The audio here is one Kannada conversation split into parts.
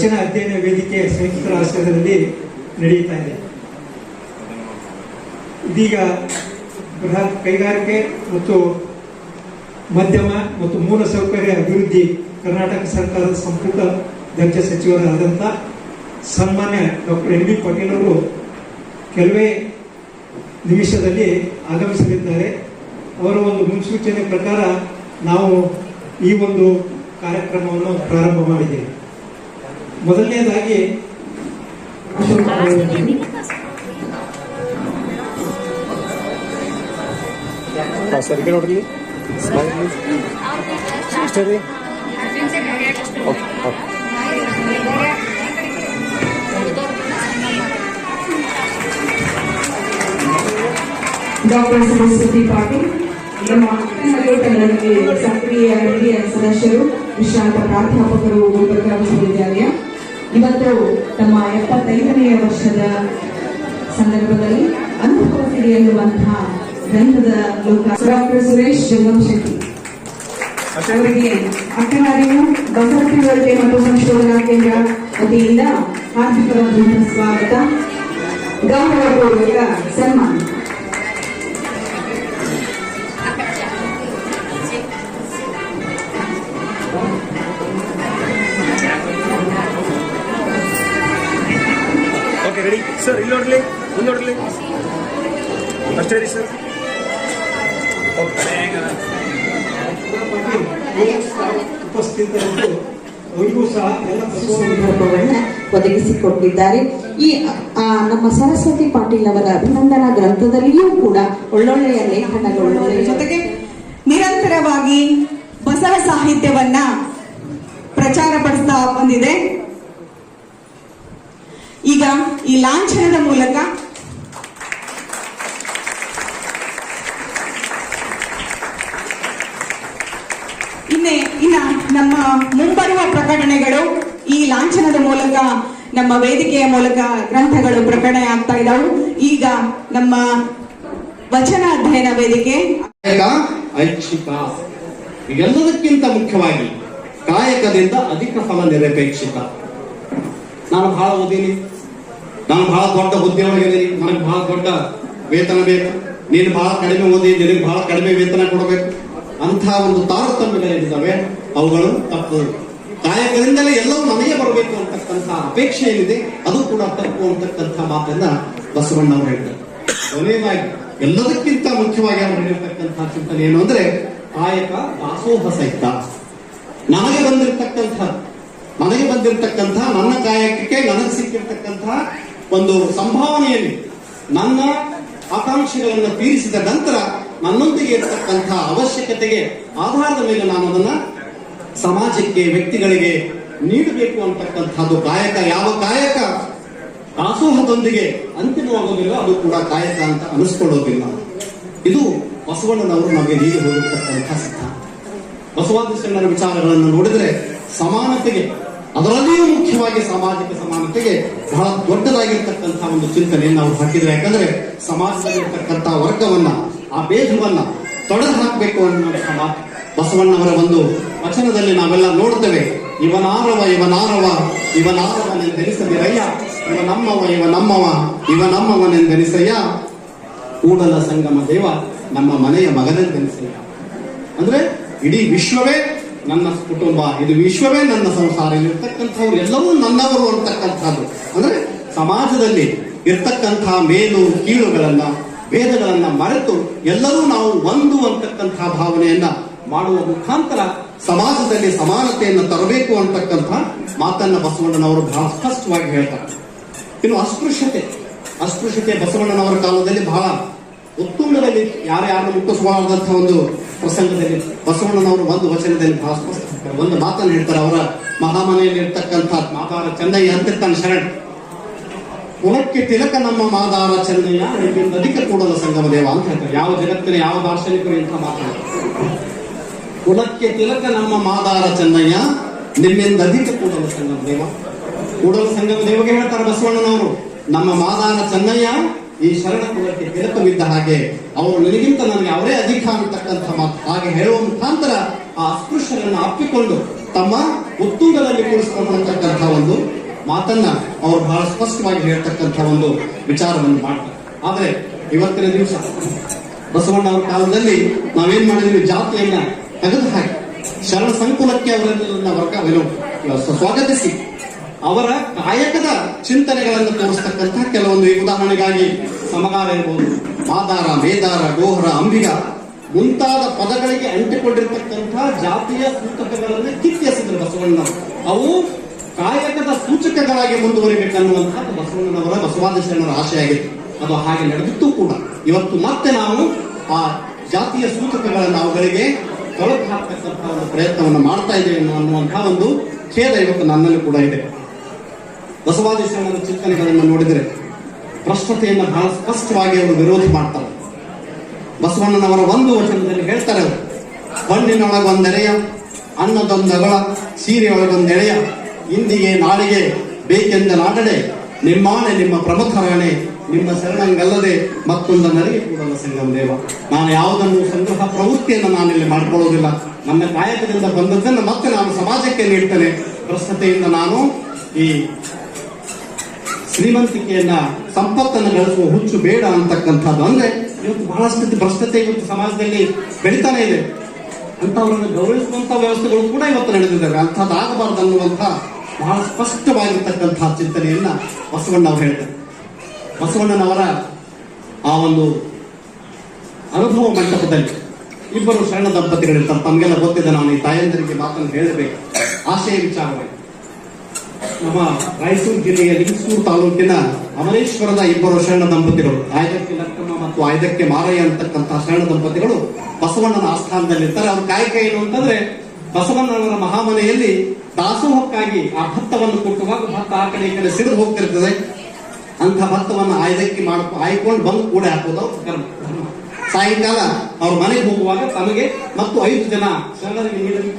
ವಚನ ಅಧ್ಯಯನ ವೇದಿಕೆ ಸಂಯುಕ್ತ ಆಶ್ರಯದಲ್ಲಿ ನಡೆಯುತ್ತಾ ಇದೆ. ಇದೀಗ ಬೃಹತ್ ಕೈಗಾರಿಕೆ ಮತ್ತು ಮಧ್ಯಮ ಮತ್ತು ಮೂಲಸೌಕರ್ಯ ಅಭಿವೃದ್ಧಿ ಕರ್ನಾಟಕ ಸರ್ಕಾರದ ಸಂಪುಟ ದರ್ಜೆ ಸಚಿವರಾದಂಥ ಸನ್ಮಾನ್ಯ ಡಾಕ್ಟರ್ ಎನ್ ಬಿ ಪಾಟೀಲ್ ಅವರು ಕೆಲವೇ ನಿಮಿಷದಲ್ಲಿ ಆಗಮಿಸಲಿದ್ದಾರೆ. ಅವರ ಒಂದು ಮುನ್ಸೂಚನೆ ಪ್ರಕಾರ ನಾವು ಈ ಒಂದು ಕಾರ್ಯಕ್ರಮವನ್ನು ಪ್ರಾರಂಭ ಮಾಡಿದ್ದೇವೆ. ಮೊದಲನೇದಾಗಿ ಸರಿಗೆ ನೋಡ್ರಿ. ಅಷ್ಟೇ ರೀ? Okay okay doctor Saraswati Patil ನಮ್ಮ ಸಂಘಟನೆಯಲ್ಲಿ ಸಕ್ರಿಯ ಹಿರಿಯ ಸದಸ್ಯರು ವಿಶ್ರಾಂತ ಪ್ರಾಧ್ಯಾಪಕರು ಗುಲ್ಬರ್ಗಾ ವಿಶ್ವವಿದ್ಯಾಲಯ. ಇವತ್ತು ತಮ್ಮ ಎಪ್ಪತ್ತೈದನೆಯ ವರ್ಷದ ಸಂದರ್ಭದಲ್ಲಿ ಅನುಭವ ಸಿರಿಯನ್ನುವಂತಹ ಗ್ರಂಥದ ಲೋಕ ಡಾಕ್ಟರ್ ಸುರೇಶ್ ಶೆಟ್ಟಿ ಅವರಿಗೆ ಅಕ್ಕನಾರಿಯು ತಿಳುವಳಿಕೆ ಮತ್ತು ಸಂಶೋಧನಾ ಕೇಂದ್ರ ವತಿಯಿಂದ ಹಾರ್ದಿಕವಾದಂತಹ ಸ್ವಾಗತ. ಗೌರವಪೂರ್ವಕ ಸನ್ಮಾನ. ಸರ್ ಉಪಸ್ಥಿತರಿದ್ದು ಅವರಿಗೂ ಸಹ ಎಲ್ಲ ಬಸವ ಸಂದರ್ಭವನ್ನ ಒದಗಿಸಿಕೊಟ್ಟಿದ್ದಾರೆ. ಈ ನಮ್ಮ ಸರಸ್ವತಿ ಪಾಟೀಲ್ ಅವರ ಅಭಿನಂದನಾ ಗ್ರಂಥದಲ್ಲಿಯೂ ಕೂಡ ಒಳ್ಳೊಳ್ಳೆಯ ಲೇಖನಗಳು ಜೊತೆಗೆ ನಿರಂತರವಾಗಿ ಬಸವ ಸಾಹಿತ್ಯವನ್ನ ಪ್ರಚಾರ ಪಡಿಸ್ತಾ ಬಂದಿದೆ. ಈಗ ಈ ಲಾಂಛನದ ಮೂಲಕ ಇನ್ನೇ, ಇನ್ನ ನಮ್ಮ ಮುಂಬರುವ ಪ್ರಕಟಣೆಗಳು ಈ ಲಾಂಛನದ ಮೂಲಕ, ನಮ್ಮ ವೇದಿಕೆಯ ಮೂಲಕ ಗ್ರಂಥಗಳು ಪ್ರಕಟಣೆ ಆಗ್ತಾ ಇದಾವು. ಈಗ ನಮ್ಮ ವಚನ ಅಧ್ಯಯನ ವೇದಿಕೆ ಐಚ್ಛಿಕ. ಎಲ್ಲದಕ್ಕಿಂತ ಮುಖ್ಯವಾಗಿ ಕಾಯಕದಿಂದ ಅಧಿಕ ಫಲ ನಿರಪೇಕ್ಷಿತ. ನಾನು ಬಹಳ ಓದೀನಿ ನಾನು ಬಹಳ ದೊಡ್ಡ ಹುದ್ದೆಯೊಳಗಿದ್ದೀನಿ ನನಗೆ ಬಹಳ ದೊಡ್ಡ ವೇತನ ಬೇಕು. ನೀನು ಬಹಳ ಕಡಿಮೆ ಓದಿ, ನಿನಗೆ ಬಹಳ ಕಡಿಮೆ ವೇತನ ಕೊಡಬೇಕು. ಅಂಥ ಒಂದು ತಾರತಮ್ಯಗಳೇನಿದ್ದಾವೆ ಅವುಗಳು ತಪ್ಪು. ಕಾಯಕದಿಂದಲೇ ಎಲ್ಲವೂ ನಮಗೆ ಬರಬೇಕು ಅಂತಕ್ಕಂತಹ ಅಪೇಕ್ಷೆ ಏನಿದೆ, ಅದು ಕೂಡ ತಪ್ಪು ಅಂತಕ್ಕಂತಹ ಮಾತನ್ನ ಬಸವಣ್ಣ ಅವರು ಹೇಳ್ತಾರೆ. ಕೊನೆಯದಾಗಿ, ಎಲ್ಲದಕ್ಕಿಂತ ಮುಖ್ಯವಾಗಿ ಅವರು ಹೇಳಿರ್ತಕ್ಕಂತಹ ಚಿಂತನೆ ಏನು ಅಂದ್ರೆ, ಕಾಯಕ ದಾಸೋಹ ಸಹಿತ ನನಗೆ ಬಂದಿರತಕ್ಕಂಥ, ನನಗೆ ಬಂದಿರತಕ್ಕಂತಹ ನನ್ನ ಕಾಯಕಕ್ಕೆ ನನಗೆ ಸಿಕ್ಕಿರ್ತಕ್ಕಂತಹ ಒಂದು ಸಂಭಾವನೆಯಲ್ಲಿ ನನ್ನ ಆಕಾಂಕ್ಷೆಗಳನ್ನು ತೀರಿಸಿದ ನಂತರ ನನ್ನೊಂದಿಗೆ ಇರತಕ್ಕಂತಹ ಅವಶ್ಯಕತೆಗೆ ಆಧಾರದ ಮೇಲೆ ನಾನು ಅದನ್ನ ಸಮಾಜಕ್ಕೆ, ವ್ಯಕ್ತಿಗಳಿಗೆ ನೀಡಬೇಕು ಅಂತಕ್ಕಂಥದ್ದು ಕಾಯಕ. ಯಾವ ಕಾಯಕ? ದಾಸೋಹದೊಂದಿಗೆ ಅಂತಿಮವಾಗೋದಿಲ್ಲ, ಅದು ಕೂಡ ಕಾಯಕ ಅಂತ ಅನಿಸ್ಕೊಳ್ಳೋದಿಲ್ಲ. ಇದು ಬಸವಣ್ಣನವರು ನಮಗೆ ನೀಡಿ ಹೋಗಿರ್ತಕ್ಕಂಥ ಸಿದ್ಧಾಂತ. ಬಸವಾದಿಶಣ್ಣನ ವಿಚಾರಗಳನ್ನು ನೋಡಿದ್ರೆ ಸಮಾನತೆಗೆ, ಅದರಲ್ಲಿಯೂ ಮುಖ್ಯವಾಗಿ ಸಾಮಾಜಿಕ ಸಮಾನತೆಗೆ ಬಹಳ ದೊಡ್ಡದಾಗಿರ್ತಕ್ಕಂಥ ಒಂದು ಚಿಂತನೆಯನ್ನು ಅವರು ಹಾಕಿದ್ರೆ, ಯಾಕಂದ್ರೆ ಸಮಾಜದಲ್ಲಿರ್ತಕ್ಕಂಥ ವರ್ಗವನ್ನ ಆ ಭೇದವನ್ನ ತೊಡೆದು ಹಾಕಬೇಕು ಅನ್ನುವಂತಹ ಬಸವಣ್ಣವರ ಒಂದು ವಚನದಲ್ಲಿ ನಾವೆಲ್ಲ ನೋಡ್ತೇವೆ ಇವನಾರವ ಇವನಾರವ, ಇವನಾರವನೆಂದೆನಿಸದಿರಯ್ಯ. ಇವ ನಮ್ಮವ ಇವ ನಮ್ಮವ ಕೂಡಲ ಸಂಗಮ ದೇವ, ನಮ್ಮ ಮನೆಯ ಮಗನೆಂದೆನಿಸಯ್ಯ. ಅಂದ್ರೆ ಇಡೀ ವಿಶ್ವವೇ ನನ್ನ ಕುಟುಂಬ, ಇದು ವಿಶ್ವವೇ ನನ್ನ ಸಂಸಾರ, ಇಲ್ಲಿರ್ತಕ್ಕಂಥವ್ರು ಎಲ್ಲವೂ ನನ್ನವರು ಅಂತಕ್ಕಂಥದ್ದು. ಅಂದ್ರೆ ಸಮಾಜದಲ್ಲಿ ಇರ್ತಕ್ಕಂತಹ ಮೇಲು ಕೀಳುಗಳನ್ನ ಭೇದಗಳನ್ನ ಮರೆತು ಎಲ್ಲರೂ ನಾವು ಒಂದು ಅಂತಕ್ಕಂತಹ ಭಾವನೆಯನ್ನ ಮಾಡುವ ಮುಖಾಂತರ ಸಮಾಜದಲ್ಲಿ ಸಮಾನತೆಯನ್ನು ತರಬೇಕು ಅಂತಕ್ಕಂಥ ಮಾತನ್ನ ಬಸವಣ್ಣನವರು ಬಹಳ ಸ್ಪಷ್ಟವಾಗಿ ಹೇಳ್ತಾರೆ. ಇನ್ನು ಅಸ್ಪೃಶ್ಯತೆ ಅಸ್ಪೃಶ್ಯತೆ ಬಸವಣ್ಣನವರ ಕಾಲದಲ್ಲಿ ಬಹಳ ಉತ್ತುಂಗದಲ್ಲಿ ಯಾರ್ಯಾರನ್ನು ಮುಟ್ಟಿಸಬಾರದಂತಹ ಒಂದು ಪ್ರಸಂಗದಲ್ಲಿ ಬಸವಣ್ಣನವರು ಒಂದು ವಚನದಲ್ಲಿ ಬಹಳ ಸ್ಪಷ್ಟ ಒಂದು ಮಾತನ್ನು ಹೇಳ್ತಾರೆ. ಅವರ ಮಹಾಮನೆಯಲ್ಲಿ ಇರ್ತಕ್ಕಂಥ ಮಾತಾರ ಚೆನ್ನೈ ಅಂತಿರ್ತಾನೆ ಶರಣ. ಕುಲಕ್ಕೆ ತಿಲಕ ನಮ್ಮ ಮಾದಾರ ನಿಮ್ಮಿಂದ ಅಧಿಕ ಕೂಡಲ ಸಂಗಮ ದೇವ ಅಂತ ಹೇಳ್ತಾರೆ. ಯಾವ ಜಗತ್ತಿನ ಯಾವ ದಾರ್ಶನಿಕರು ಅಂತ ಮಾತಾಡ್ತಾರೆ? ಕುಲಕ್ಕೆ ತಿಲಕ ನಮ್ಮ ಮಾದಾರ ಚೆನ್ನಯ್ಯ ನಿಮ್ಮಿಂದ ಅಧಿಕ ಕೂಡಲ ಸಂಗಮ ದೇವ. ಕೂಡಲ ಸಂಗಮ ದೇವಗೆ ಹೇಳ್ತಾರೆ ಬಸವಣ್ಣನವರು, ನಮ್ಮ ಮಾದಾರ ಚೆನ್ನಯ್ಯ ಈ ಶರಣ ಕುಲಕ್ಕೆ ತಿಲಕವಿದ್ದ ಹಾಗೆ ಅವರು ನಿನಗಿಂತ ನನಗೆ ಅವರೇ ಅಧಿಕ ಅಂತಕ್ಕಂಥ ಮಾತು. ಹಾಗೆ ಹೇಳುವ ಮುಖಾಂತರ ಆ ಅಸ್ಪೃಶ್ಯರನ್ನು ಅಪ್ಪಿಕೊಂಡು ತಮ್ಮ ಉತ್ತುಂಗದಲ್ಲಿ ಕೂರಿಸಿಕೊಂಡಂತಕ್ಕಂಥ ಒಂದು ಮಾತನ್ನ ಅವರು ಬಹಳ ಸ್ಪಷ್ಟವಾಗಿ ಹೇಳ್ತಕ್ಕಂಥ ಒಂದು ವಿಚಾರವನ್ನು ಮಾಡ್ತಾರೆ. ಆದ್ರೆ ಇವತ್ತಿನ ದಿವಸ ಬಸವಣ್ಣ ಅವರ ಕಾಲದಲ್ಲಿ ನಾವೇನ್ ಮಾಡಿದ್ವಿ? ಜಾತಿಯನ್ನ ತೆಗೆದು ಹಾಕಿ. ಶರಣ ಸಂಕುಲಕ್ಕೆ ಅವರನ್ನ ವರ್ಗ ಸ್ವಾಗತಿಸಿ. ಅವರ ಕಾಯಕದ ಚಿಂತನೆಗಳನ್ನು ತೋರಿಸ್ತಕ್ಕಂತಹ ಕೆಲವೊಂದು ಉದಾಹರಣೆಗಾಗಿ ಸಮಗಾರ ಇರ್ಬೋದು ಮಾದಾರ ಮೇದಾರ, ಗೋಹರ, ಅಂಬಿಗ ಮುಂತಾದ ಪದಗಳಿಗೆ ಅಂಟಿಕೊಂಡಿರ್ತಕ್ಕಂತಹ ಜಾತಿಯ ಸೂಚಕಗಳನ್ನು ಕಿತ್ತೆಸೆದರು ಬಸವಣ್ಣನವರು ಅವು ಕಾಯಕದ ಸೂಚಕಗಳಾಗಿ ಮುಂದುವರಿಬೇಕನ್ನುವಂತಹ ಬಸವಣ್ಣನವರ ಬಸವಾದಿ ಶರಣರ ಆಶೆಯಾಗಿತ್ತು. ಅದು ಹಾಗೆ ನಡೆದಿತ್ತು ಕೂಡ. ಇವತ್ತು ಮತ್ತೆ ನಾವು ಆ ಜಾತಿಯ ಸೂಚಕಗಳನ್ನು ಅವುಗಳಿಗೆ ತೊಳಕು ಹಾಕ್ತಕ್ಕಂಥ ಒಂದು ಪ್ರಯತ್ನವನ್ನು ಮಾಡ್ತಾ ಇದ್ದೇವೆ ಅನ್ನುವಂತಹ ಒಂದು ಖೇದ ಇವತ್ತು ನನ್ನಲ್ಲಿ ಕೂಡ ಇದೆ. ಬಸವಾದಿ ಶರಣರ ಚಿಂತನೆಗಳನ್ನು ನೋಡಿದರೆ ಪ್ರಶ್ನತೆಯನ್ನು ಬಹಳ ಸ್ಪಷ್ಟವಾಗಿ ಅವರು ವಿರೋಧ ಮಾಡ್ತಾರೆ. ಬಸವಣ್ಣನವರ ಒಂದು ವಚನದಲ್ಲಿ ಹೇಳ್ತಾರೆ ಅವರು ಹಣ್ಣಿನೊಳಗೊಂದೆರೆಯ ಅನ್ನದೊಂದಗಳ ಸೀರೆಯೊಳಗೊಂದೆಳೆಯ ಇಂದಿಗೆ ನಾಳೆಗೆ ಬೇಕೆಂದ ನಾಡಡೆ ನಿಮ್ಮಾನೆ ನಿಮ್ಮ ಪ್ರಮುಖರಾಣೆ ನಿಮ್ಮ ಶರಣಂಗಲ್ಲದೆ ಮತ್ತೊಂದು ನರಿಗೆ ಕೂಡಲ ಸಂಗಮ ದೇವ. ನಾನು ಯಾವುದನ್ನು ಸಂಗ್ರಹ ಪ್ರವೃತ್ತಿಯನ್ನು ನಾನಿಲ್ಲಿ ಮಾಡ್ಕೊಳ್ಳೋದಿಲ್ಲ. ನನ್ನ ಕಾಯಕದಿಂದ ಬಂದದ್ದನ್ನು ಮತ್ತೆ ನಾನು ಸಮಾಜಕ್ಕೆ ನೀಡ್ತೇನೆ. ಪ್ರಸ್ತುತೆಯಿಂದ ನಾನು ಈ ಶ್ರೀಮಂತಿಕೆಯನ್ನ ಸಂಪತ್ತನ್ನು ಗಳಿಸುವ ಹುಚ್ಚು ಬೇಡ ಅಂತಕ್ಕಂಥದ್ದು. ಅಂದ್ರೆ ಇವತ್ತು ಬಹಳಷ್ಟು ಭ್ರಷ್ಟತೆ ಇವತ್ತು ಸಮಾಜದಲ್ಲಿ ಬೆಳಿತಾನೆ ಇದೆ. ಅಂತವರನ್ನು ಗೌರವಿಸುವಂತ ವ್ಯವಸ್ಥೆಗಳು ಕೂಡ ಇವತ್ತು ನಡೆದಿದ್ದಾವೆ. ಅಂಥದ್ದಾಗಬಾರ್ದು ಅನ್ನುವಂಥ ಬಹಳ ಸ್ಪಷ್ಟವಾಗಿರ್ತಕ್ಕಂತಹ ಚಿಂತನೆಯನ್ನ ಬಸವಣ್ಣ ಅವರು ಹೇಳ್ತಾರೆ. ಬಸವಣ್ಣನವರ ಆ ಒಂದು ಅನುಭವ ಮಂಟಪದಲ್ಲಿ ಇಬ್ಬರು ಶರಣ ದಂಪತಿಗಳಿರ್ತಾರೆ. ತಮಗೆಲ್ಲ ಗೊತ್ತಿದೆ, ನಾನು ಈ ತಾಯಂದರಿಗೆ ಮಾತನ್ನು ಹೇಳಬೇಕು. ಆಶಯ ವಿಚಾರವಾಗಿ. ನಮ್ಮ ರಾಯಚೂರು ಜಿಲ್ಲೆಯ ಲಿಂಗಸೂರು ತಾಲೂಕಿನ ಅಮರೇಶ್ವರದ ಇಬ್ಬರು ಶರಣ ದಂಪತಿಗಳು, ಆಯ್ದಕ್ಕೆ ಲಕ್ಕಮ್ಮ ಮತ್ತು ಆಯ್ದಕ್ಕೆ ಮಾರಯ್ಯ ಅಂತಕ್ಕಂತಹ ಶರಣ ದಂಪತಿಗಳು ಬಸವಣ್ಣನ ಆಸ್ಥಾನದಲ್ಲಿ ಇರ್ತಾರೆ ಅವ್ರ ಕಾಯಕ ಏನು ಅಂತಂದ್ರೆ ಬಸವಣ್ಣನವರ ಮಹಾಮನೆಯಲ್ಲಿ ದಾಸೋಹಕ್ಕಾಗಿ ಆ ಭತ್ತವನ್ನು ಕೊಟ್ಟುವಾಗ ಭತ್ತ ಆ ಕಡೆ ಈ ಕಡೆ ಸಿಡಿದು ಹೋಗ್ತಿರ್ತದೆ. ಅಂತ ಭತ್ತವನ್ನು ಆಯ್ದಕ್ಕೆ ಮಾಡ ಆಯ್ಕೊಂಡು ಬಂದು ಕೂಡ ಹಾಕೋದು ಅವ್ರ ಕರ್ಮ. ಸಾಯಂಕಾಲ ಅವ್ರ ಮನೆಗೆ ಹೋಗುವಾಗ ತಮಗೆ ಮತ್ತು ಐದು ಜನ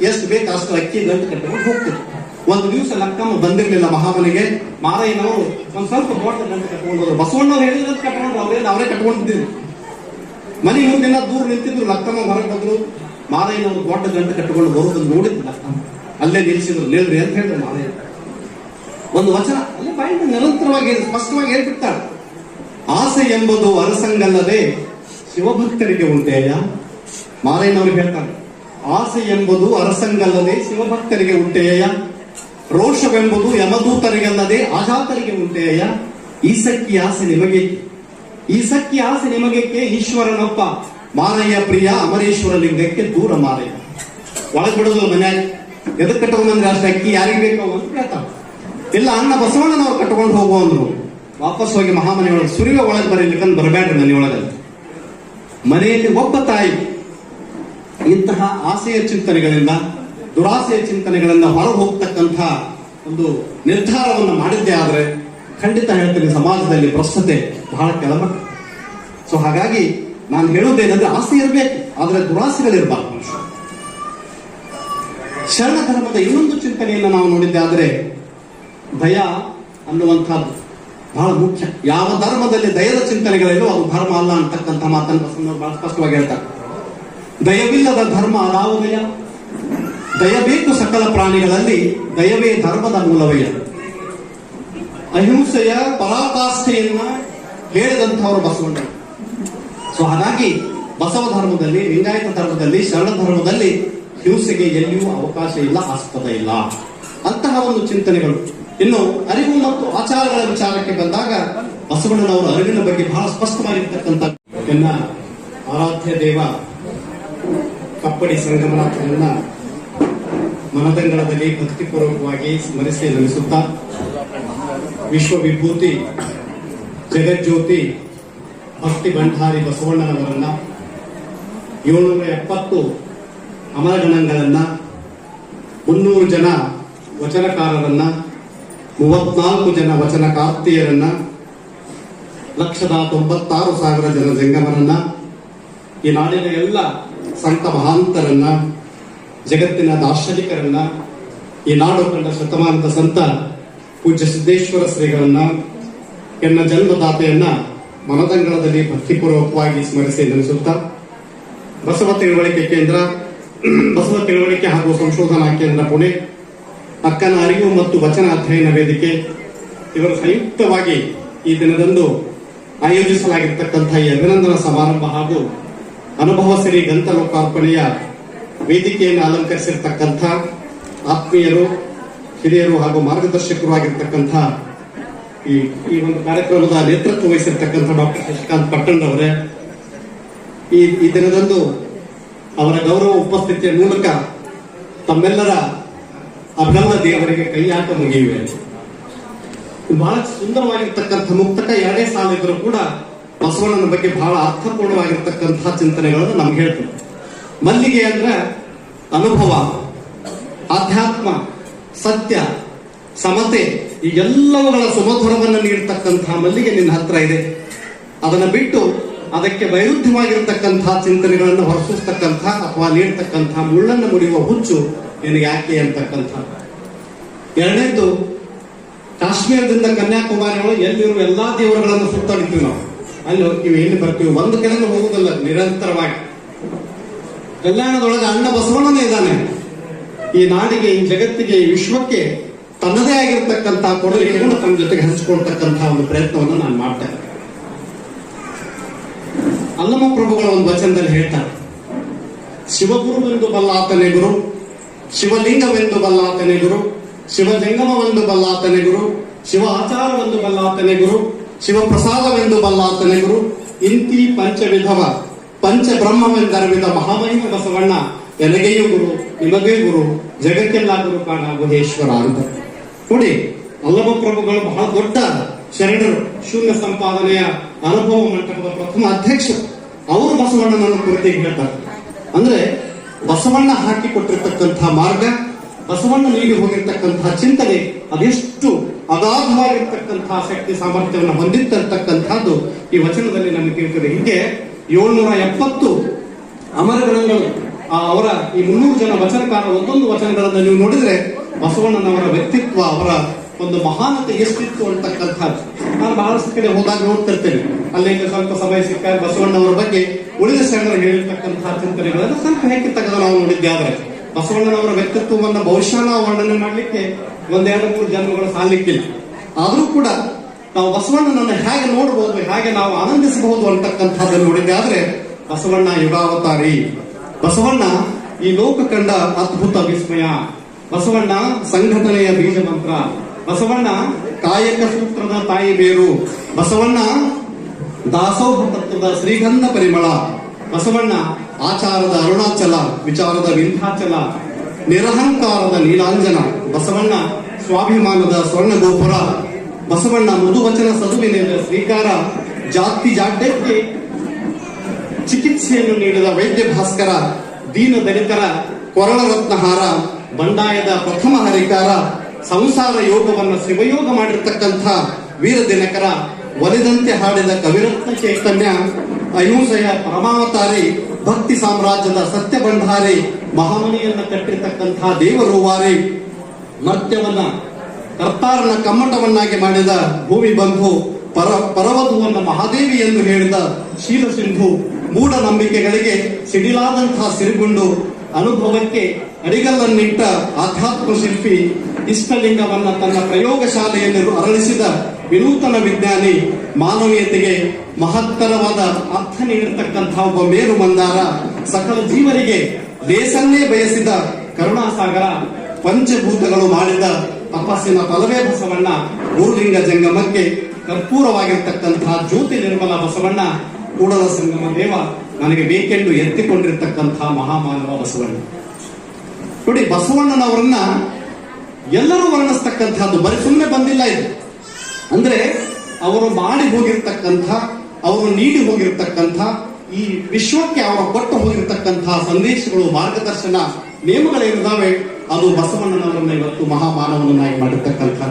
ಎಷ್ಟು ಬೇಕು ಅಷ್ಟು ಅಕ್ಕಿ ಗಂಟು ಕಟ್ಟಿಕೊಂಡು ಹೋಗ್ತಿದ್ರು ಒಂದು ದಿವಸ ಲಕ್ಕಮ್ಮ ಬಂದಿರಲಿಲ್ಲ ಮಹಾಮನೆಗೆ ಮಾರಯ್ಯನವರು ಒಂದು ಸ್ವಲ್ಪ ದೊಡ್ಡ ಗಂಟು ಹೋದ್ರು. ಬಸವಣ್ಣವ್ರು ಹೇಳಿದ್ರೆ ಕಟ್ಕೊಂಡ್ರು ಅವ್ರೇನು ಅವರೇ ಕಟ್ಕೊಂಡಿದ್ದೀನಿ ಮನೆ ಮುಂದಿನ ದೂರ ನಿಂತಿದ್ರು. ಲಕ್ಕಮ್ಮ ಹೊರಗೆ ಬಂದ್ರು. ಮಾರಯ್ಯನವರು ದೊಡ್ಡ ಗಂಟು ಕಟ್ಟಿಕೊಂಡು ಬರುವುದನ್ನು ನೋಡಿದ್ರು ಲಕ್ಕಮ್ಮ. ಅಲ್ಲೇ ನಿಲ್ಲಿಸಿದ್ರು, ನಿಲ್ರಿ ಅಂತ ಹೇಳಿದ್ರು ಮಾರಯ್ಯ ಒಂದು ವಚನ, ಅಲ್ಲೇ ಬಾಯಿಂದ ನಿರಂತರವಾಗಿ ಸ್ಪಷ್ಟವಾಗಿ ಹೇಳ್ಬಿಡ್ತಾಳೆ. ಆಸೆ ಎಂಬುದು ಅರಸಂಗಲ್ಲದೆ ಶಿವಭಕ್ತರಿಗೆ ಉಂಟೇಯ ಮಾಲಯ್ಯನವ್ರಿಗೆ ಹೇಳ್ತಾರೆ, ಆಸೆ ಎಂಬುದು ಅರಸಂಗಲ್ಲದೆ ಶಿವಭಕ್ತರಿಗೆ ಉಂಟೇಯ ರೋಷವೆಂಬುದು ಯಮದೂತರಿಗಲ್ಲದೆ ಆಜಾತರಿಗೆ ಉಂಟೇಯ ಈ ಸಕ್ಕಿ ಆಸೆ ನಿಮಗೆ? ಈ ಸಕ್ಕಿ ಆಸೆ ನಿಮಗಕ್ಕೆ ಈಶ್ವರನೊಪ್ಪ ಮಾರಯ್ಯ ಪ್ರಿಯ ಅಮರೇಶ್ವರ ಲಿಂಗಕ್ಕೆ ದೂರ ಮಾರಯ್ಯ. ಒಳಗೆ ಬಿಡೋದು ಎದಕ್ ಕಟ್ಕೊಂಡ್ಬಂದ್ರೆ ಅಷ್ಟು ಅಕ್ಕಿ? ಯಾರಿಗೆ ಬೇಕೋ ಅಂತ ಕೇಳ್ತಾವ ಇಲ್ಲ, ಅಣ್ಣ ಬಸವಣ್ಣನವ್ರು ಕಟ್ಕೊಂಡು ಹೋಗುವ ಅಂದ್ರು. ವಾಪಸ್ ಹೋಗಿ ಮಹಾಮನೆಯೊಳಗೆ, ಸುರಿವ ಒಳಗೆ ಬರೀಲಿಕ್ಕಂದ್ ಬರಬೇಡ್ರಿ ಮನೆಯೊಳಗೆ ಮನೆಯಲ್ಲಿ ಒಬ್ಬ ತಾಯಿ, ಇಂತಹ ಆಸೆಯ ಚಿಂತನೆಗಳಿಂದ, ದುರಾಸೆಯ ಚಿಂತನೆಗಳಿಂದ ಹೊರಗೆ ಹೋಗ್ತಕ್ಕಂಥ ಒಂದು ನಿರ್ಧಾರವನ್ನು ಮಾಡಿದ್ದೇ ಆದರೆ, ಖಂಡಿತ ಹೇಳ್ತೀನಿ, ಸಮಾಜದಲ್ಲಿ ಭ್ರಷ್ಟತೆ ಬಹಳ ಕೆಳಮಟ್ಟ. ಸೊ ಹಾಗಾಗಿ, ನಾನು ಹೇಳೋದೇನಂದ್ರೆ ಆಸೆ ಇರಬೇಕು, ಆದ್ರೆ ದುರಾಸೆಗಳಿರಬಾರ್ದು ಮನುಷ್ಯ. ಶರಣ ಧರ್ಮದ ಇನ್ನೊಂದು ಚಿಂತನೆಯನ್ನು ನಾವು ನೋಡಿದ್ದೆ ಆದರೆ ಭಯ ಅನ್ನುವಂಥದ್ದು ಬಹಳ ಮುಖ್ಯ. ಯಾವ ಧರ್ಮದಲ್ಲಿ ದಯದ ಚಿಂತನೆಗಳಿಲ್ಲೋ ಅದು ಧರ್ಮ ಅಲ್ಲ ಅಂತಕ್ಕಂಥ ಮಾತನ್ನು ಬಹಳ ಸ್ಪಷ್ಟವಾಗಿ ಹೇಳ್ತಾರೆ. ದಯವಿಲ್ಲದ ಧರ್ಮ ಅದಾವುದಯ ದಯ ಬೇಕು ಸಕಲ ಪ್ರಾಣಿಗಳಲ್ಲಿ, ದಯವೇ ಧರ್ಮದ ಮೂಲವಯ್ಯ. ಅಹಿಂಸೆಯ ಪರಾಕಾಷ್ಠೆಯನ್ನ ಹೇಳಿದಂಥವರು ಬಸವಣ್ಣ ಸೊ ಹಾಗಾಗಿ ಬಸವ ಧರ್ಮದಲ್ಲಿ, ಲಿಂಗಾಯತ ಧರ್ಮದಲ್ಲಿ, ಶರಣ ಧರ್ಮದಲ್ಲಿ ಹಿಂಸೆಗೆ ಎಲ್ಲಿಯೂ ಅವಕಾಶ ಇಲ್ಲ, ಆಸ್ಪದ ಇಲ್ಲ. ಅಂತಹ ಒಂದು ಚಿಂತನೆಗಳು. ಇನ್ನು ಅರಿವು ಮತ್ತು ಆಚಾರಗಳ ವಿಚಾರಕ್ಕೆ ಬಂದಾಗ ಬಸವಣ್ಣನವರ ಅರಿವಿನ ಬಗ್ಗೆ ಬಹಳ ಸ್ಪಷ್ಟವಾಗಿರ್ತಕ್ಕಂಥ ಎನ್ನ ಆರಾಧ್ಯ ದೇವ ಕಪ್ಪಡಿ ಸಂಗಮನಾಥನನ್ನ ಮನದಂಗಳದಲ್ಲಿ ಭಕ್ತಿಪೂರ್ವಕವಾಗಿ ಸ್ಮರಿಸಿ ನಮಿಸುತ್ತಾ ವಿಶ್ವ ವಿಭೂತಿ ಜಗಜ್ಯೋತಿ, ಭಕ್ತಿ ಭಂಡಾರಿ ಬಸವಣ್ಣನವರನ್ನ ಏಳ್ನೂರ ಎಪ್ಪತ್ತು ಅಮರಗಣಗಳನ್ನ ಮುನ್ನೂರು ಜನ ವಚನಕಾರರನ್ನ, ಮೂವತ್ನಾಲ್ಕು ಜನ ವಚನಕಾರ್ತಿಯರನ್ನ, ಲಕ್ಷದ ತೊಂಬತ್ತಾರು ಸಾವಿರ ಜನ ಜಂಗಮರನ್ನ, ಈ ನಾಡಿನ ಎಲ್ಲ ಸಂತ ಮಹಾಂತರನ್ನ, ಜಗತ್ತಿನ ದಾರ್ಶನಿಕರನ್ನ, ಈ ನಾಡು ಕಂಡ ಶತಮಾನದ ಸಂತ ಪೂಜ್ಯ ಸಿದ್ದೇಶ್ವರ ಶ್ರೀಗಳನ್ನ, ಎನ್ನ ಜನ್ಮದಾತೆಯನ್ನ ಮನದಂಗಳದಲ್ಲಿ ಭಕ್ತಿಪೂರ್ವಕವಾಗಿ ಸ್ಮರಿಸಿ ನೆನೆಸುತ್ತಾ, ಬಸವ ತಿಳುವಳಿಕೆ ಕೇಂದ್ರ ಬಸವ ತಿಳುವಳಿಕೆ ಹಾಗೂ ಸಂಶೋಧನಾ ಕೇಂದ್ರ ಪುಣೆ, ಅಕ್ಕನ ಅರಿವು ಮತ್ತು ವಚನ ಅಧ್ಯಯನ ವೇದಿಕೆ, ಇವರು ಸಂಯುಕ್ತವಾಗಿ ಈ ದಿನದಂದು ಆಯೋಜಿಸಲಾಗಿರ್ತಕ್ಕಂಥ ಈ ಅಭಿನಂದನಾ ಸಮಾರಂಭ ಹಾಗೂ ಅನುಭವ ಸಿರಿ ಗ್ರಂಥ ಲೋಕಾರ್ಪಣೆಯ ವೇದಿಕೆಯನ್ನು ಅಲಂಕರಿಸಿರ್ತಕ್ಕಂಥ ಆತ್ಮೀಯರು, ಹಿರಿಯರು ಹಾಗೂ ಮಾರ್ಗದರ್ಶಕರು ಆಗಿರ್ತಕ್ಕಂಥ ಈ ಈ ಒಂದು ಕಾರ್ಯಕ್ರಮದ ನೇತೃತ್ವ ವಹಿಸಿರ್ತಕ್ಕಂಥ ಡಾಕ್ಟರ್ ಶಶಿಕಾಂತ್ ಪಟ್ಟಣ್ಣವರೇ, ಈ ಈ ದಿನದಂದು ಅವರ ಗೌರವ ಉಪಸ್ಥಿತಿಯ ಮೂಲಕ ತಮ್ಮೆಲ್ಲರ ಅಭಿನಂದ ದೇವರಿಗೆ ಕೈ ಹಾಕ ಮುಗಿಯುವೆ. ಬಹಳ ಸುಂದರವಾಗಿರ್ತಕ್ಕಂಥ ಮುಕ್ತಕ ಎರಡೇ ಸಾಲಿದ್ರು ಕೂಡ ಬಸವಣ್ಣನ ಬಗ್ಗೆ ಬಹಳ ಅರ್ಥಪೂರ್ಣವಾಗಿರ್ತಕ್ಕಂತಹ ಚಿಂತನೆಗಳನ್ನು ನಮ್ಗೆ ಹೇಳ್ತದೆ. ಮಲ್ಲಿಗೆ ಅಂದ್ರೆ ಅನುಭವ, ಆಧ್ಯಾತ್ಮ, ಸತ್ಯ, ಸಮತೆ, ಈ ಎಲ್ಲವುಗಳ ಸುಮಧುರವನ್ನು ನೀಡ್ತಕ್ಕಂತಹ ಮಲ್ಲಿಗೆ ನಿನ್ನ ಹತ್ರ ಇದೆ. ಅದನ್ನು ಬಿಟ್ಟು ಅದಕ್ಕೆ ವೈರುದ್ಧವಾಗಿರ್ತಕ್ಕಂತಹ ಚಿಂತನೆಗಳನ್ನು ಹೊರಸೂಸ್ತಕ್ಕಂಥ ಅಥವಾ ನೀಡ್ತಕ್ಕಂಥ ಮುಳ್ಳನ್ನು ಮುಡಿಯುವ ಹುಚ್ಚು ನಿನಗೆ ಯಾಕೆ ಅಂತಕ್ಕಂಥ. ಎರಡನೇದು ಕಾಶ್ಮೀರದಿಂದ ಕನ್ಯಾಕುಮಾರಿಗಳು ಎಲ್ಲಿರುವ ಎಲ್ಲಾ ದೇವರುಗಳನ್ನು ಸುತ್ತಾಡಿತೀವಿ ನಾವು. ಅಲ್ಲಿ ಹೋಗ್ತೀವಿ ಎಲ್ಲಿ ಬರ್ತೀವಿ? ಒಂದು ಕಡೆನೂ ಹೋಗುದಲ್ಲ ನಿರಂತರವಾಗಿ. ಕಲ್ಯಾಣದೊಳಗೆ ಅಣ್ಣ ಬಸವಣ್ಣನೇ ಇದ್ದಾನೆ. ಈ ನಾಡಿಗೆ, ಈ ಜಗತ್ತಿಗೆ, ಈ ವಿಶ್ವಕ್ಕೆ ತನ್ನದೇ ಆಗಿರ್ತಕ್ಕಂಥ ಕೊಡುಗೆಗಳನ್ನು ತಮ್ಮ ಜೊತೆಗೆ ಹಂಚಿಕೊಳ್ತಕ್ಕಂತಹ ಒಂದು ಪ್ರಯತ್ನವನ್ನು ನಾನು ಮಾಡ್ತಾ ಇದ್ದೇನೆ. ಅಲ್ಲಮ ಪ್ರಭುಗಳ ಒಂದು ವಚನದಲ್ಲಿ ಹೇಳ್ತಾರೆ ಶಿವಗುರುವೆಂದು ಬಲ್ಲಾತನೆ ಗುರು, ಶಿವಲಿಂಗವೆಂದು ಬಲ್ಲಾತನೆ ಗುರು ಶಿವಜಂಗಮವೆಂದು ಬಲ್ಲಾತನೆ ಗುರು ಶಿವ ಆಚಾರವೆಂದು ಬಲ್ಲಾತನೆ ಗುರು, ಶಿವಪ್ರಸಾದವೆಂದು ಬಲ್ಲಾತನೆ ಗುರು, ಇಂತಿ ಪಂಚವಿಧವ ಪಂಚ ಬ್ರಹ್ಮವೆಂದರವಿದ ಮಹಾಮಹಿಮ ಬಸವಣ್ಣ, ಎನಗೆಯೂ ಗುರು, ನಿಮಗೇ ಗುರು, ಜಗಕ್ಕೆಲ್ಲ ಗುರು ಕಾಣ ಗುಹೇಶ್ವರ ಅಂತ. ನೋಡಿ ಅಲ್ಲಮ ಪ್ರಭುಗಳು ಬಹಳ ದೊಡ್ಡ ಶರಣರು, ಶೂನ್ಯ ಸಂಪಾದನೆಯ ಅನುಭವ ಮಂಟಪದ ಪ್ರಥಮ ಅಧ್ಯಕ್ಷರು. ಅವರು ಬಸವಣ್ಣನನ್ನು ಕುರಿತು ಹೇಳ್ತಾರೆ. ಅಂದ್ರೆ ಬಸವಣ್ಣ ಹಾಕಿ ಕೊಟ್ಟಿರ್ತಕ್ಕಂತಹ ಮಾರ್ಗ, ಬಸವಣ್ಣ ನೀಡಿ ಹೋಗಿರ್ತಕ್ಕಂತಹ ಚಿಂತನೆ, ಅದೆಷ್ಟು ಅಗಾಧವಾಗಿರ್ತಕ್ಕಂತಹ ಶಕ್ತಿ ಸಾಮರ್ಥ್ಯವನ್ನು ಹೊಂದಿರ್ತಕ್ಕಂಥದ್ದು ಈ ವಚನದಲ್ಲಿ ನಮಗೆ ತಿಳಿತದೆ ಹೀಗೆ ಏಳ್ನೂರ ಎಪ್ಪತ್ತು ಅಮರಗಣಗಳು ಅವರ ಈ ಮುನ್ನೂರು ಜನ ವಚನಕಾರ ಒಂದೊಂದು ವಚನಗಳನ್ನು ನೀವು ನೋಡಿದ್ರೆ ಬಸವಣ್ಣನವರ ವ್ಯಕ್ತಿತ್ವ, ಅವರ ಒಂದು ಮಹಾನತೆ ಎಷ್ಟಿತ್ತು ಅಂತಕ್ಕಂಥದ್ದು. ನಾನು ಬಹಳಷ್ಟು ಕಡೆ ಹೋದಾಗ ನೋಡ್ತಿರ್ತೇನೆ. ಅಲ್ಲಿ ಸ್ವಲ್ಪ ಸಮಯ ಸಿಕ್ಕಾಗ ಬಸವಣ್ಣವರ ಬಗ್ಗೆ ಉಳಿದ ಶರಣರು ಹೇಳಿರ್ತಕ್ಕಂತಹ ಚಿಂತನೆಗಳನ್ನು ಸ್ವಲ್ಪ ಹೆಚ್ಚು ತೆಗೆದು ನಾವು ನೋಡಿದ್ದೆ ಆದ್ರೆ, ಬಸವಣ್ಣನವರ ವ್ಯಕ್ತಿತ್ವವನ್ನು ಬಹುಶಃ ನಾವು ವರ್ಣನೆ ಮಾಡಲಿಕ್ಕೆ ಒಂದೆರಡು ಮೂರು ಜನ್ಮಗಳು ಸಾಲಿಕ್ಕಿಲ್ಲ ಆದರೂ ಕೂಡ ನಾವು ಬಸವಣ್ಣನನ್ನು ಹೇಗೆ ನೋಡಬಹುದು ಹೇಗೆ ನಾವು ಆನಂದಿಸಬಹುದು ಅಂತಕ್ಕಂಥದ್ದನ್ನು ನೋಡಿದ್ದೆ ಆದ್ರೆ, ಬಸವಣ್ಣ ಯುಗಾವತಾರಿ. ಬಸವಣ್ಣ ಈ ಲೋಕ ಕಂಡ ಅದ್ಭುತ ವಿಸ್ಮಯ. ಬಸವಣ್ಣ ಸಂಘಟನೆಯ ಬೀಜ ಮಂತ್ರ ಬಸವಣ್ಣ ಕಾಯಕ ಸೂತ್ರದ ತಾಯಿ ಬೇರು. ಬಸವಣ್ಣ ದಾಸೋಹ ತತ್ವದ ಶ್ರೀಗಂಧ ಪರಿಮಳ. ಬಸವಣ್ಣ ಆಚಾರದ ಅರುಣಾಚಲ, ವಿಚಾರದ ವಿಂಧಾಚಲ ನಿರಹಂಕಾರದ ನೀಲಾಂಜನ. ಬಸವಣ್ಣ ಸ್ವಾಭಿಮಾನದ ಸ್ವರ್ಣ ಗೋಪುರ ಬಸವಣ್ಣ ಮೃದುವಚನ ಸದುವಿನ ಶ್ರೀಕಾರ ಜಾತಿ ಜಾಡ್ಯಕ್ಕೆ ಚಿಕಿತ್ಸೆಯನ್ನು ನೀಡಿದ ವೈದ್ಯ ಭಾಸ್ಕರ, ದೀನ ದಲಿತರ ಕೊರಳ ಬಂಡಾಯದ ಪ್ರಥಮ ಹರಿಕಾರ. ಸಂಸಾರ ಯೋಗವನ್ನು ಶಿವಯೋಗ ಮಾಡಿರ್ತಕ್ಕಂಥ ವೀರ ದಿನಕರ ಒಲಿದಂತೆ ಹಾಡಿದ ಕವಿರತ್ನ ಚೈತನ್ಯ, ಅಹಿಂಸೆಯ ಪರಮಾವತಾರಿ, ಭಕ್ತಿ ಸಾಮ್ರಾಜ್ಯದ ಸತ್ಯ ಭಂಡಾರಿ ಮಹಾಮನಿಯನ್ನ ಕಟ್ಟಿರ್ತಕ್ಕಂಥ ದೇವರೂವಾರಿ ಮರ್ತ್ಯವನ್ನ ಕರ್ತಾರನ ಕಮ್ಮಟವನ್ನಾಗಿ ಮಾಡಿದ ಭೂಮಿ ಬಂಧು, ಪರ, ಪರವಧುವನ್ನ ಮಹಾದೇವಿ ಎಂದು ಹೇಳಿದ ಶೀಲ ಸಿಂಧು ಮೂಢನಂಬಿಕೆಗಳಿಗೆ ಸಿಡಿಲಾದಂತಹ ಸಿರಿಗುಂಡು ಅನುಭವಕ್ಕೆ ಅಡಿಗಲ್ಲನ್ನಿಟ್ಟ ಆಧ್ಯಾತ್ಮ ಶಿಲ್ಪಿ ಇಷ್ಟಲಿಂಗವನ್ನ ತನ್ನ ಪ್ರಯೋಗಶಾಲೆಯಲ್ಲಿ ಅರಳಿಸಿದ ವಿನೂತನ ವಿಜ್ಞಾನಿ ಮಾನವೀಯತೆಗೆ ಮಹತ್ತರವಾದ ಅರ್ಥ ನೀಡಿರ್ತಕ್ಕಂತಹ ಒಬ್ಬ ಮೇರು ಮಂದಾರ ಸಕಲ ಜೀವರಿಗೆ ಲೇಸನ್ನೇ ಬಯಸಿದ ಕರುಣಾಸಾಗರ ಪಂಚಭೂತಗಳು ಮಾಡಿದ ತಪಸ್ಸಿನ ಫಲವೇ ಬಸವಣ್ಣ ಮೂರ್ಲಿಂಗ ಜಂಗಮಕ್ಕೆ ಕರ್ಪೂರವಾಗಿರ್ತಕ್ಕಂತಹ ಜ್ಯೋತಿ ನಿರ್ಮಲ ಬಸವಣ್ಣ ಕೂಡಲ ಸಂಗಮ ದೇವ ನನಗೆ ಬೇಕೆಂದು ಎತ್ತಿಕೊಂಡಿರ್ತಕ್ಕಂತಹ ಮಹಾಮಾನವ ಬಸವಣ್ಣ. ನೋಡಿ, ಬಸವಣ್ಣನವರನ್ನ ಎಲ್ಲರೂ ವರ್ಣಿಸ್ತಕ್ಕಂಥದ್ದು, ಬರೀ ಸುಮ್ಮನೆ ಬಂದಿಲ್ಲ ಇದು. ಅಂದ್ರೆ, ಅವರು ಮಾಡಿ ಹೋಗಿರ್ತಕ್ಕಂಥ, ಅವರು ನೀಡಿ ಹೋಗಿರ್ತಕ್ಕಂಥ, ಈ ವಿಶ್ವಕ್ಕೆ ಅವರು ಕೊಟ್ಟು ಹೋಗಿರ್ತಕ್ಕಂತಹ ಸಂದೇಶಗಳು, ಮಾರ್ಗದರ್ಶನ ನಿಯಮಗಳೇನಿದಾವೆ ಅದು ಬಸವಣ್ಣನವರನ್ನ ಇವತ್ತು ಮಹಾಮಾನವನನ್ನಾಗಿ ಮಾಡಿರ್ತಕ್ಕಂಥ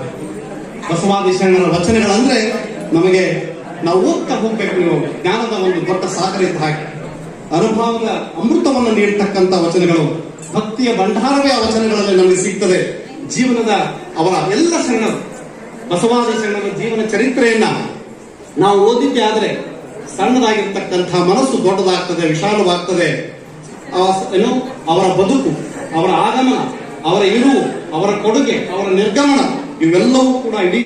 ಬಸವಾದಿ ಶರಣರ ವಚನಗಳಂದ್ರೆ ನಮಗೆ ನಾವು ಓದ್ತಾ ಹೋಗ್ಬೇಕು ನೀವು, ಜ್ಞಾನದ ಒಂದು ದೊಡ್ಡ ಸಾಗರ ಇದ್ದ ಹಾಗೆ. ಅನುಭವದ ಅಮೃತವನ್ನು ನೀಡತಕ್ಕಂಥ ವಚನಗಳು. ಭಕ್ತಿಯ ಭಂಡಾರವೇ ಆ ವಚನಗಳಲ್ಲಿ ನಮಗೆ ಸಿಗ್ತದೆ. ಜೀವನದ ಅವರ ಎಲ್ಲ ಶರಣರು, ಬಸವಾದಿ ಶರಣರ ಜೀವನ ಚರಿತ್ರೆಯನ್ನ ನಾವು ಓದಿದ್ದೆ ಆದರೆ ಸಣ್ಣದಾಗಿರ್ತಕ್ಕಂಥ ಮನಸ್ಸು ದೊಡ್ಡದಾಗ್ತದೆ, ವಿಶಾಲವಾಗ್ತದೆ. ಏನು, ಅವರ ಬದುಕು, ಅವರ ಆಗಮನ, ಅವರ ಇರುವು, ಅವರ ಕೊಡುಗೆ, ಅವರ ನಿರ್ಗಮನ ಇವೆಲ್ಲವೂ ಕೂಡ ಇಡೀ